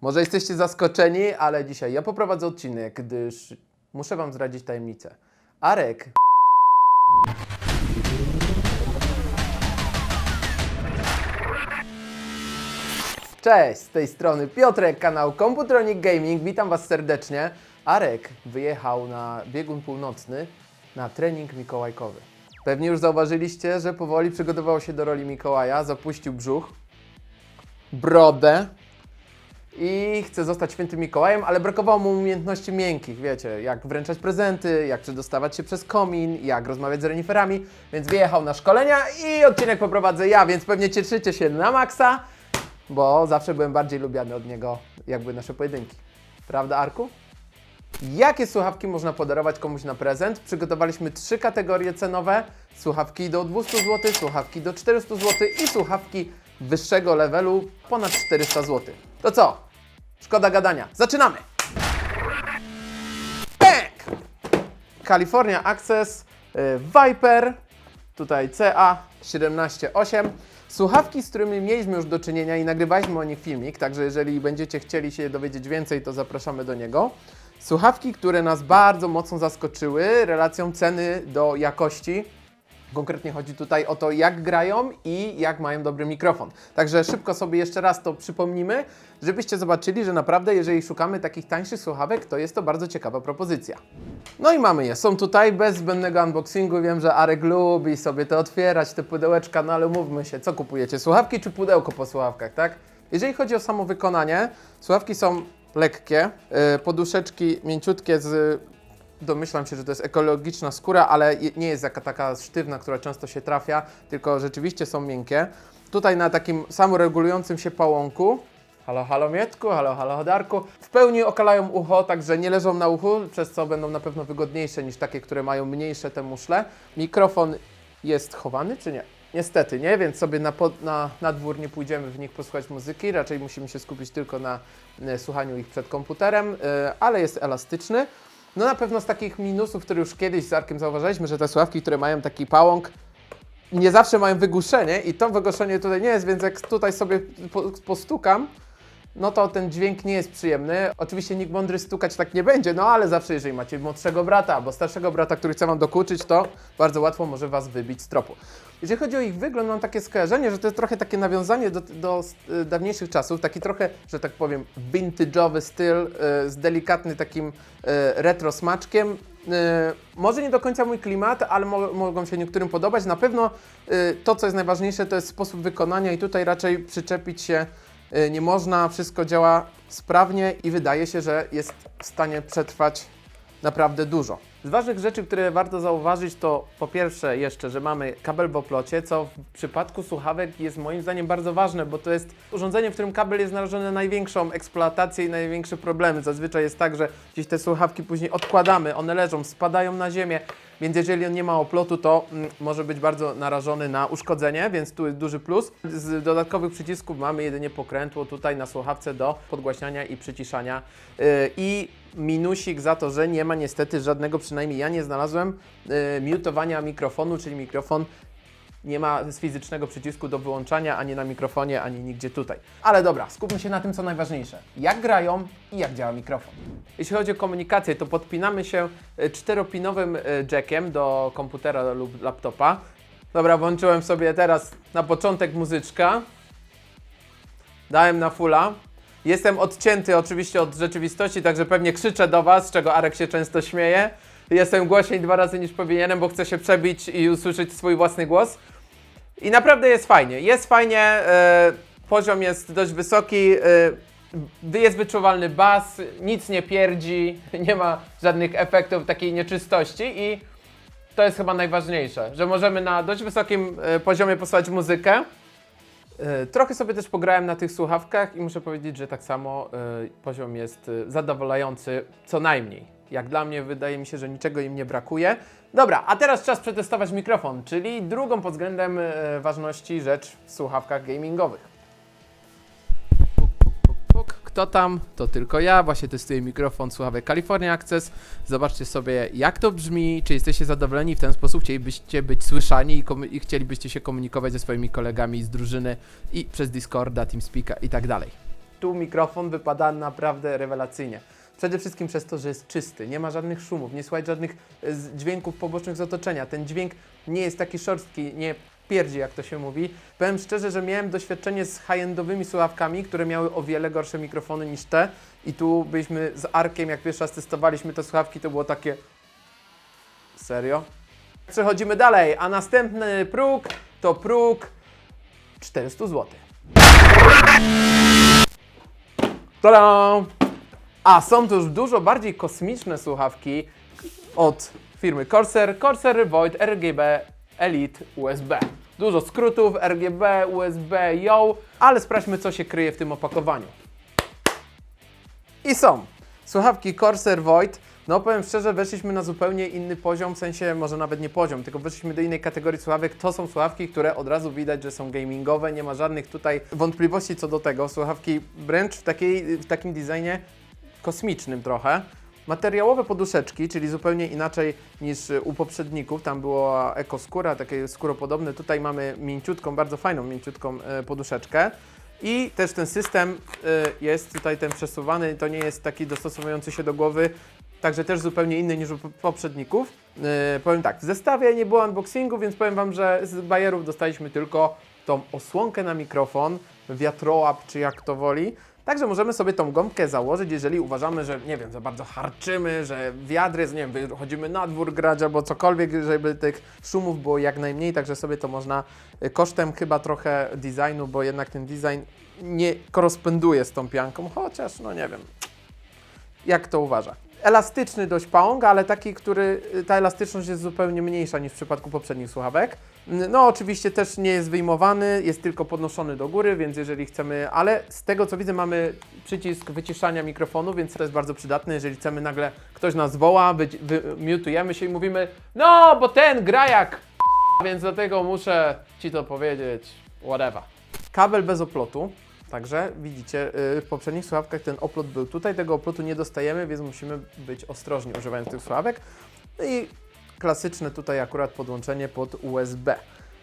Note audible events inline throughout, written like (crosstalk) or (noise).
Może jesteście zaskoczeni, ale dzisiaj ja poprowadzę odcinek, gdyż muszę Wam zdradzić tajemnicę. Arek Cześć, z tej strony Piotrek, kanał Computronic Gaming. Witam Was serdecznie. Arek wyjechał na biegun północny na trening mikołajkowy. Pewnie już zauważyliście, że powoli przygotował się do roli Mikołaja, zapuścił brzuch, brodę i chce zostać świętym Mikołajem, ale brakowało mu umiejętności miękkich, wiecie, jak wręczać prezenty, jak przedostawać się przez komin, jak rozmawiać z reniferami, więc wyjechał na szkolenia i odcinek poprowadzę ja, więc pewnie cieszycie się na maksa, bo zawsze byłem bardziej lubiany od niego, jakby nasze pojedynki. Prawda, Arku? Jakie słuchawki można podarować komuś na prezent? Przygotowaliśmy trzy kategorie cenowe: słuchawki do 200 zł, słuchawki do 400 zł i słuchawki wyższego levelu ponad 400 zł. To co? Szkoda gadania. Zaczynamy! Bang! California Access y, Viper, tutaj CA178. Słuchawki, z którymi mieliśmy już do czynienia i nagrywaliśmy o nich filmik, także jeżeli będziecie chcieli się dowiedzieć więcej, to zapraszamy do niego. Słuchawki, które nas bardzo mocno zaskoczyły relacją ceny do jakości. Konkretnie chodzi tutaj o to, jak grają i jak mają dobry mikrofon. Także szybko sobie jeszcze raz to przypomnimy, żebyście zobaczyli, że naprawdę, jeżeli szukamy takich tańszych słuchawek, to jest to bardzo ciekawa propozycja. No i mamy je. Są tutaj bez zbędnego unboxingu. Wiem, że Arek lubi sobie to otwierać, te pudełeczka, no ale mówmy się, co kupujecie? Słuchawki czy pudełko po słuchawkach, tak? Jeżeli chodzi o samo wykonanie, słuchawki są lekkie, yy, poduszeczki mięciutkie z domyślam się, że to jest ekologiczna skóra, ale nie jest jaka taka sztywna, która często się trafia, tylko rzeczywiście są miękkie. Tutaj na takim samoregulującym się pałąku, halo, halo Mietku, halo, halo Darku, w pełni okalają ucho, także nie leżą na uchu, przez co będą na pewno wygodniejsze niż takie, które mają mniejsze te muszle. Mikrofon jest chowany, czy nie? Niestety nie, więc sobie na, pod, na, na dwór nie pójdziemy w nich posłuchać muzyki, raczej musimy się skupić tylko na e, słuchaniu ich przed komputerem, e, ale jest elastyczny. No na pewno z takich minusów, które już kiedyś z Arkiem zauważyliśmy, że te słuchawki, które mają taki pałąk, nie zawsze mają wygłuszenie i to wygłuszenie tutaj nie jest, więc jak tutaj sobie po, postukam, no to ten dźwięk nie jest przyjemny. Oczywiście nikt mądry stukać tak nie będzie, no ale zawsze jeżeli macie młodszego brata albo starszego brata, który chce Wam dokuczyć, to bardzo łatwo może Was wybić z tropu. Jeżeli chodzi o ich wygląd, mam takie skojarzenie, że to jest trochę takie nawiązanie do, do y, dawniejszych czasów, taki trochę, że tak powiem, vintage'owy styl y, z delikatny takim y, retro smaczkiem. Może nie do końca mój klimat, ale mo mogą się niektórym podobać. Na pewno to, co jest najważniejsze, to jest sposób wykonania i tutaj raczej przyczepić się nie można, wszystko działa sprawnie i wydaje się, że jest w stanie przetrwać naprawdę dużo. Z ważnych rzeczy, które warto zauważyć, to po pierwsze jeszcze, że mamy kabel w oplocie, co w przypadku słuchawek jest moim zdaniem bardzo ważne, bo to jest urządzenie, w którym kabel jest narażony na największą eksploatację i największe problemy. Zazwyczaj jest tak, że gdzieś te słuchawki później odkładamy, one leżą, spadają na ziemię, więc jeżeli on nie ma oplotu, to mm, może być bardzo narażony na uszkodzenie, więc tu jest duży plus. Z dodatkowych przycisków mamy jedynie pokrętło tutaj na słuchawce do podgłaśniania i przyciszania. Yy, I minusik za to, że nie ma niestety żadnego, przynajmniej ja nie znalazłem, yy, mutowania mikrofonu, czyli mikrofon nie ma fizycznego przycisku do wyłączania ani na mikrofonie, ani nigdzie tutaj. Ale dobra, skupmy się na tym, co najważniejsze. Jak grają i jak działa mikrofon. Jeśli chodzi o komunikację, to podpinamy się e, czteropinowym e, jackiem do komputera lub laptopa. Dobra, włączyłem sobie teraz na początek muzyczka. Dałem na fulla. Jestem odcięty oczywiście od rzeczywistości, także pewnie krzyczę do Was, z czego Arek się często śmieje. Jestem głośniej dwa razy niż powinienem, bo chcę się przebić i usłyszeć swój własny głos. I naprawdę jest fajnie. Jest fajnie, e, poziom jest dość wysoki, e, jest wyczuwalny bas, nic nie pierdzi, (laughs) nie ma żadnych efektów takiej nieczystości i to jest chyba najważniejsze, że możemy na dość wysokim e, poziomie posłuchać muzykę. E, Trochę sobie też pograłem na tych słuchawkach i muszę powiedzieć, że tak samo e, poziom jest e, zadowalający co najmniej. Jak dla mnie wydaje mi się, że niczego im nie brakuje. Dobra, a teraz czas przetestować mikrofon, czyli drugą pod względem ważności rzecz w słuchawkach gamingowych. Kto tam? To tylko ja. Właśnie testuję mikrofon słuchawek California Access. Zobaczcie sobie, jak to brzmi. Czy jesteście zadowoleni w ten sposób? Chcielibyście być słyszani i, i chcielibyście się komunikować ze swoimi kolegami z drużyny i przez Discorda, TeamSpeaka i tak dalej. tu mikrofon wypada naprawdę rewelacyjnie. Przede wszystkim przez to, że jest czysty, nie ma żadnych szumów, nie słychać żadnych e, dźwięków pobocznych z otoczenia. Ten dźwięk nie jest taki szorstki, nie pierdzi, jak to się mówi. Powiem szczerze, że miałem doświadczenie z high-endowymi słuchawkami, które miały o wiele gorsze mikrofony niż te. I tu byliśmy z Arkiem, jak pierwszy raz testowaliśmy te słuchawki, to było takie... Serio? Przechodzimy dalej, a następny próg to próg 400 zł. Tada! A są to już dużo bardziej kosmiczne słuchawki od firmy Corsair. Corsair Void RGB Elite USB. Dużo skrótów RGB, USB, YO, ale sprawdźmy co się kryje w tym opakowaniu. I są. Słuchawki Corsair Void. No powiem szczerze, weszliśmy na zupełnie inny poziom, w sensie może nawet nie poziom, tylko weszliśmy do innej kategorii słuchawek. To są słuchawki, które od razu widać, że są gamingowe, nie ma żadnych tutaj wątpliwości co do tego. Słuchawki wręcz w, takiej, w takim designie kosmicznym trochę. Materiałowe poduszeczki, czyli zupełnie inaczej niż u poprzedników. Tam była ekoskóra, takie skóropodobne. Tutaj mamy mięciutką, bardzo fajną mięciutką e, poduszeczkę. I też ten system e, jest tutaj ten przesuwany, to nie jest taki dostosowujący się do głowy, także też zupełnie inny niż u po- poprzedników. E, powiem tak, w zestawie nie było unboxingu, więc powiem Wam, że z bajerów dostaliśmy tylko tą osłonkę na mikrofon, wiatrołap, czy jak to woli. Także możemy sobie tą gąbkę założyć, jeżeli uważamy, że nie wiem, za bardzo harczymy, że wiatr jest, nie wiem, wychodzimy na dwór grać albo cokolwiek, żeby tych szumów było jak najmniej, także sobie to można y, kosztem chyba trochę designu, bo jednak ten design nie koresponduje z tą pianką, chociaż no nie wiem, jak to uważa. Elastyczny dość pałąk, ale taki, który y, ta elastyczność jest zupełnie mniejsza niż w przypadku poprzednich słuchawek. No oczywiście też nie jest wyjmowany, jest tylko podnoszony do góry, więc jeżeli chcemy, ale z tego co widzę mamy przycisk wyciszania mikrofonu, więc to jest bardzo przydatne, jeżeli chcemy nagle, ktoś nas woła, mutujemy się i mówimy no, bo ten gra jak więc dlatego muszę Ci to powiedzieć, whatever. Kabel bez oplotu, także widzicie, yy, w poprzednich słuchawkach ten oplot był tutaj, tego oplotu nie dostajemy, więc musimy być ostrożni używając tych słuchawek. No i klasyczne tutaj akurat podłączenie pod USB.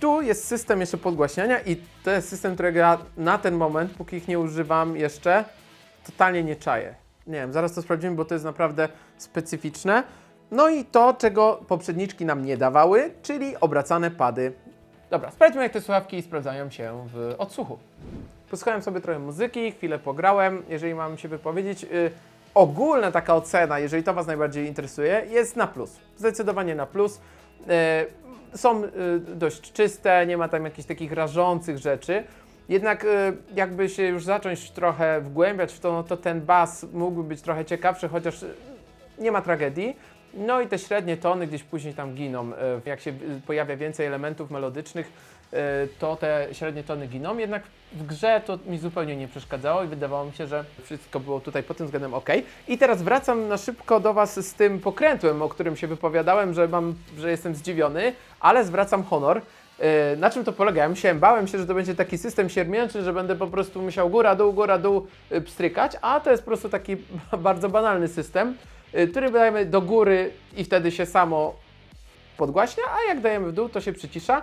Tu jest system jeszcze podgłaśniania i to jest system, którego ja na ten moment, póki ich nie używam jeszcze, totalnie nie czaję. Nie wiem, zaraz to sprawdzimy, bo to jest naprawdę specyficzne. No i to, czego poprzedniczki nam nie dawały, czyli obracane pady. Dobra, sprawdźmy jak te słuchawki sprawdzają się w odsłuchu. Posłuchałem sobie trochę muzyki, chwilę pograłem, jeżeli mam się wypowiedzieć. Yy, ogólna taka ocena, jeżeli to Was najbardziej interesuje, jest na plus. Zdecydowanie na plus. Yy, są yy, dość czyste, nie ma tam jakichś takich rażących rzeczy. Jednak y, jakby się już zacząć trochę wgłębiać w to, no to ten bas mógłby być trochę ciekawszy, chociaż y, nie ma tragedii. No i te średnie tony gdzieś później tam giną. Y, Jak się pojawia więcej elementów melodycznych, to te średnie tony giną. Jednak w grze to mi zupełnie nie przeszkadzało i wydawało mi się, że wszystko było tutaj pod tym względem ok. I teraz wracam na szybko do Was z tym pokrętłem, o którym się wypowiadałem, że, mam, że jestem zdziwiony, ale zwracam honor. Yy, Na czym to polega? Ja myślałem, bałem się, że to będzie taki system siermięczny, że będę po prostu musiał góra, dół, góra, dół yy, pstrykać, a to jest po prostu taki (laughs) bardzo banalny system, który dajemy do góry i wtedy się samo podgłaśnia, a jak dajemy w dół, to się przycisza.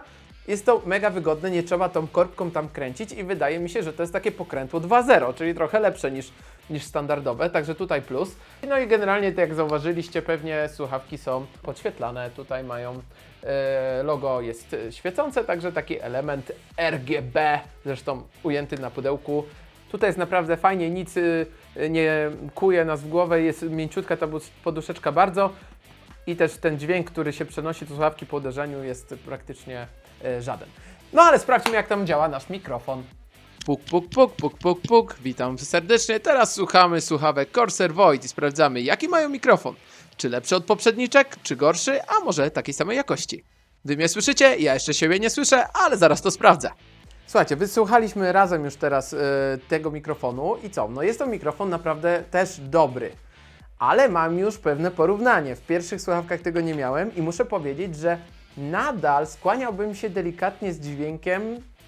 Jest to mega wygodne, nie trzeba tą korbką tam kręcić i wydaje mi się, że to jest takie pokrętło 2.0, czyli trochę lepsze niż, niż standardowe, także tutaj plus. No i generalnie, tak jak zauważyliście, pewnie słuchawki są podświetlane, tutaj mają e, logo jest świecące, także taki element RGB, zresztą ujęty na pudełku. Tutaj jest naprawdę fajnie, nic y, nie kuje nas w głowę, jest mięciutka ta poduszeczka bardzo i też ten dźwięk, który się przenosi do słuchawki po uderzeniu jest praktycznie żaden. No ale sprawdźmy jak tam działa nasz mikrofon. Puk, puk, puk, puk, puk, puk. Witam serdecznie. Teraz słuchamy słuchawek Corsair Void i sprawdzamy jaki mają mikrofon. Czy lepszy od poprzedniczek, czy gorszy, a może takiej samej jakości. Wy mnie słyszycie, ja jeszcze siebie nie słyszę, ale zaraz to sprawdzę. Słuchajcie, wysłuchaliśmy razem już teraz e, tego mikrofonu i co? No jest to mikrofon naprawdę też dobry. Ale mam już pewne porównanie. W pierwszych słuchawkach tego nie miałem i muszę powiedzieć, że nadal skłaniałbym się delikatnie z dźwiękiem,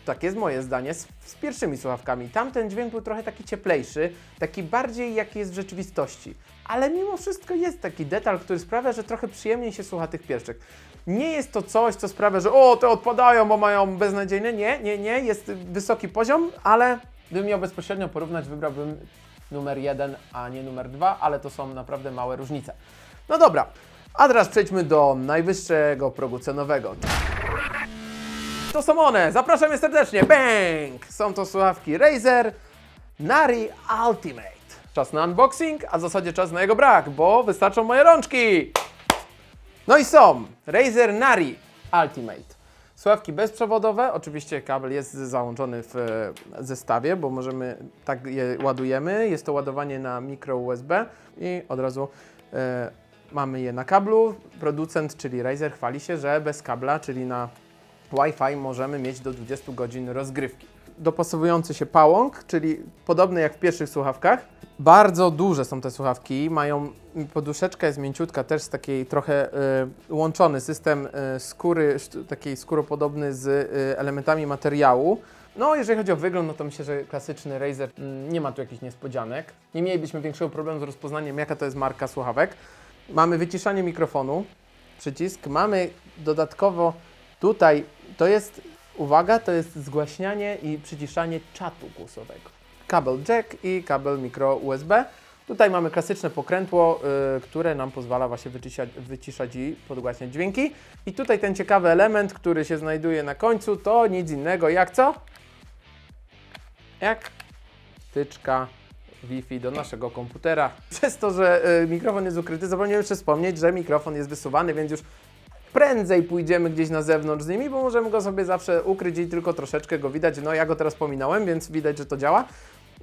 tak jest moje zdanie, z, z pierwszymi słuchawkami. Tam ten dźwięk był trochę taki cieplejszy, taki bardziej jaki jest w rzeczywistości. Ale mimo wszystko jest taki detal, który sprawia, że trochę przyjemniej się słucha tych pierwszych. Nie jest to coś, co sprawia, że o, te odpadają, bo mają beznadziejne. Nie, nie, nie. Jest wysoki poziom, ale Gdybym miał bezpośrednio porównać, wybrałbym numer 1, a nie numer 2, ale to są naprawdę małe różnice. No dobra, a teraz przejdźmy do najwyższego progu cenowego. To są one, zapraszamy serdecznie, bang! Są to słuchawki Razer Nari Ultimate. Czas na unboxing, a w zasadzie czas na jego brak, bo wystarczą moje rączki. No i są Razer Nari Ultimate. Słuchawki bezprzewodowe, oczywiście kabel jest załączony w e, zestawie, bo możemy, tak je ładujemy. Jest to ładowanie na mikro USB i od razu e, mamy je na kablu. Producent, czyli Razer, chwali się, że bez kabla, czyli na Wi-Fi możemy mieć do 20 godzin rozgrywki. Dopasowujący się pałąk, czyli podobny jak w pierwszych słuchawkach. Bardzo duże są te słuchawki, mają poduszeczka jest mięciutka, też z takiej trochę y, łączony system y, skóry, takiej skóropodobny z y, elementami materiału. No, jeżeli chodzi o wygląd, no to myślę, że klasyczny Razer mm, nie ma tu jakichś niespodzianek. Nie mielibyśmy większego problemu z rozpoznaniem, jaka to jest marka słuchawek. Mamy wyciszanie mikrofonu, przycisk. Mamy dodatkowo tutaj, to jest, uwaga, to jest zgłaśnianie i przyciszanie czatu głosowego. Kabel jack i kabel mikro USB. Tutaj mamy klasyczne pokrętło, y, które nam pozwala właśnie wyciszać, wyciszać i podgłaśniać dźwięki. I tutaj ten ciekawy element, który się znajduje na końcu, to nic innego jak co? Jak wtyczka Wi-Fi do naszego komputera. (laughs) Przez to, że y, mikrofon jest ukryty, zapomniałem jeszcze wspomnieć, że mikrofon jest wysuwany, więc już prędzej pójdziemy gdzieś na zewnątrz z nimi, bo możemy go sobie zawsze ukryć i tylko troszeczkę go widać. No ja go teraz pominąłem, więc widać, że to działa.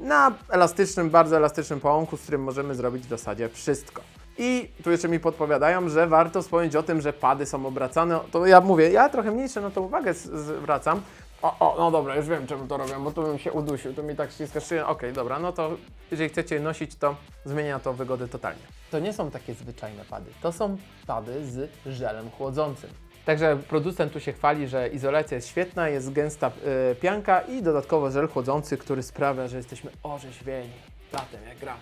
Na elastycznym, bardzo elastycznym pałąku, z którym możemy zrobić w zasadzie wszystko. I tu jeszcze mi podpowiadają, że warto wspomnieć o tym, że pady są obracane. To ja mówię, ja trochę mniejsze na to uwagę zwracam. O, o, no dobra, już wiem czemu to robię, bo tu bym się udusił, to mi tak ściska szyję. Okej, dobra, no to jeżeli chcecie je nosić, to zmienia to wygodę totalnie. To nie są takie zwyczajne pady, to są pady z żelem chłodzącym. Także producent tu się chwali, że izolacja jest świetna, jest gęsta y, pianka i dodatkowo żel chłodzący, który sprawia, że jesteśmy orzeźwieni latem jak gramy.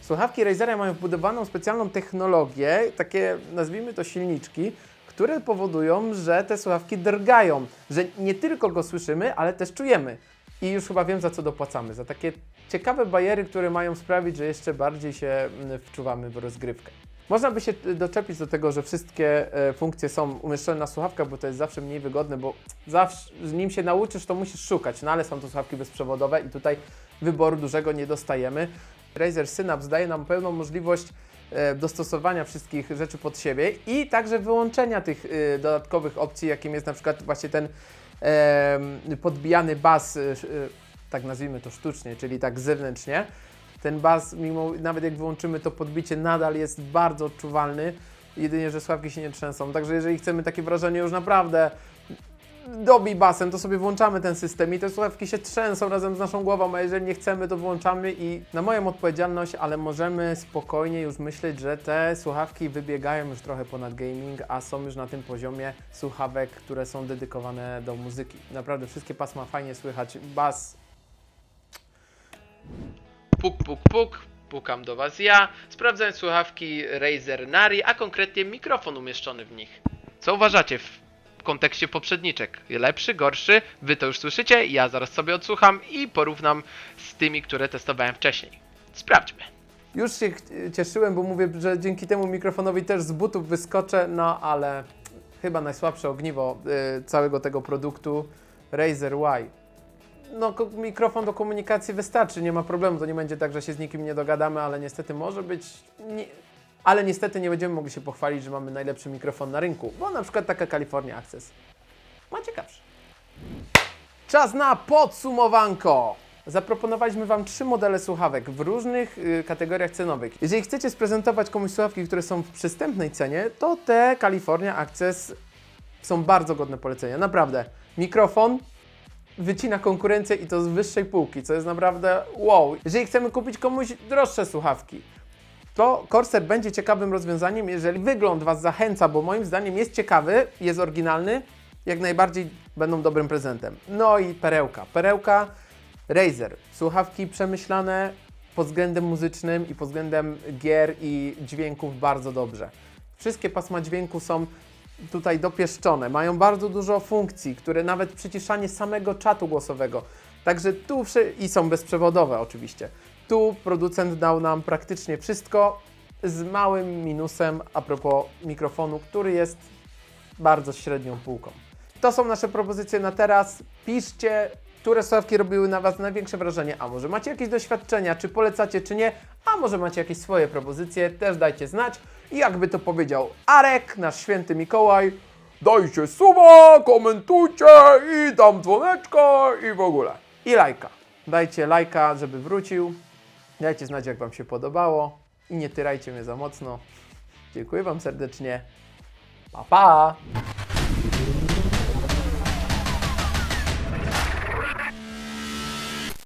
Słuchawki Razera mają wbudowaną specjalną technologię, takie nazwijmy to silniczki, które powodują, że te słuchawki drgają, że nie tylko go słyszymy, ale też czujemy. I już chyba wiem, za co dopłacamy. Za takie ciekawe bajery, które mają sprawić, że jeszcze bardziej się mm, wczuwamy w rozgrywkę. Można by się y, doczepić do tego, że wszystkie e, funkcje są umieszczone na słuchawkach, bo to jest zawsze mniej wygodne, bo zawsze, nim się nauczysz, to musisz szukać, no ale są to słuchawki bezprzewodowe i tutaj wyboru dużego nie dostajemy. Razer Synapse daje nam pełną możliwość dostosowania wszystkich rzeczy pod siebie i także wyłączenia tych e, dodatkowych opcji, jakim jest na przykład właśnie ten podbijany bas, e, e, tak nazwijmy to sztucznie, czyli tak zewnętrznie. Ten bas, mimo nawet jak wyłączymy to podbicie, nadal jest bardzo odczuwalny, jedynie, że sławki się nie trzęsą. Także jeżeli chcemy takie wrażenie już naprawdę dobi basem, to sobie włączamy ten system i te słuchawki się trzęsą razem z naszą głową, a jeżeli nie chcemy, to włączamy i na moją odpowiedzialność, ale możemy spokojnie już myśleć, że te słuchawki wybiegają już trochę ponad gaming, a są już na tym poziomie słuchawek, które są dedykowane do muzyki. Naprawdę wszystkie pasma fajnie słychać, bas Puk, puk, puk. Pukam do Was ja, sprawdzając słuchawki Razer Nari, a konkretnie mikrofon umieszczony w nich. Co uważacie w kontekście poprzedniczek? Lepszy, gorszy? Wy to już słyszycie, ja zaraz sobie odsłucham i porównam z tymi, które testowałem wcześniej. Sprawdźmy. Już się cieszyłem, bo mówię, że dzięki temu mikrofonowi też z butów wyskoczę, no ale chyba najsłabsze ogniwo y, całego tego produktu Razer Y no, mikrofon do komunikacji wystarczy, nie ma problemu. To nie będzie tak, że się z nikim nie dogadamy, ale niestety może być. Nie, ale niestety nie będziemy mogli się pochwalić, że mamy najlepszy mikrofon na rynku, bo na przykład taka California Access ma ciekawszy. Czas na podsumowanko! Zaproponowaliśmy Wam trzy modele słuchawek w różnych y, kategoriach cenowych. Jeżeli chcecie sprezentować komuś słuchawki, które są w przystępnej cenie, to te California Access są bardzo godne polecenia. Naprawdę. Mikrofon wycina konkurencję i to z wyższej półki, co jest naprawdę wow. Jeżeli chcemy kupić komuś droższe słuchawki, to Corsair będzie ciekawym rozwiązaniem, jeżeli wygląd Was zachęca, bo moim zdaniem jest ciekawy, jest oryginalny, jak najbardziej będą dobrym prezentem. No i perełka. Perełka Razer. Słuchawki przemyślane pod względem muzycznym i pod względem gier i dźwięków bardzo dobrze. Wszystkie pasma dźwięku są tutaj dopieszczone, mają bardzo dużo funkcji, które nawet przyciszanie samego czatu głosowego Także tu i są bezprzewodowe oczywiście. Tu producent dał nam praktycznie wszystko z małym minusem a propos mikrofonu, który jest bardzo średnią półką. To są nasze propozycje na teraz. Piszcie, które słuchawki robiły na Was największe wrażenie, a może macie jakieś doświadczenia, czy polecacie, czy nie, a może macie jakieś swoje propozycje, też dajcie znać. I jakby to powiedział Arek, nasz święty Mikołaj, dajcie suba, komentujcie i dam dzwoneczka i w ogóle. I lajka. Dajcie lajka, żeby wrócił. Dajcie znać, jak Wam się podobało i nie tyrajcie mnie za mocno. Dziękuję Wam serdecznie. Pa, pa!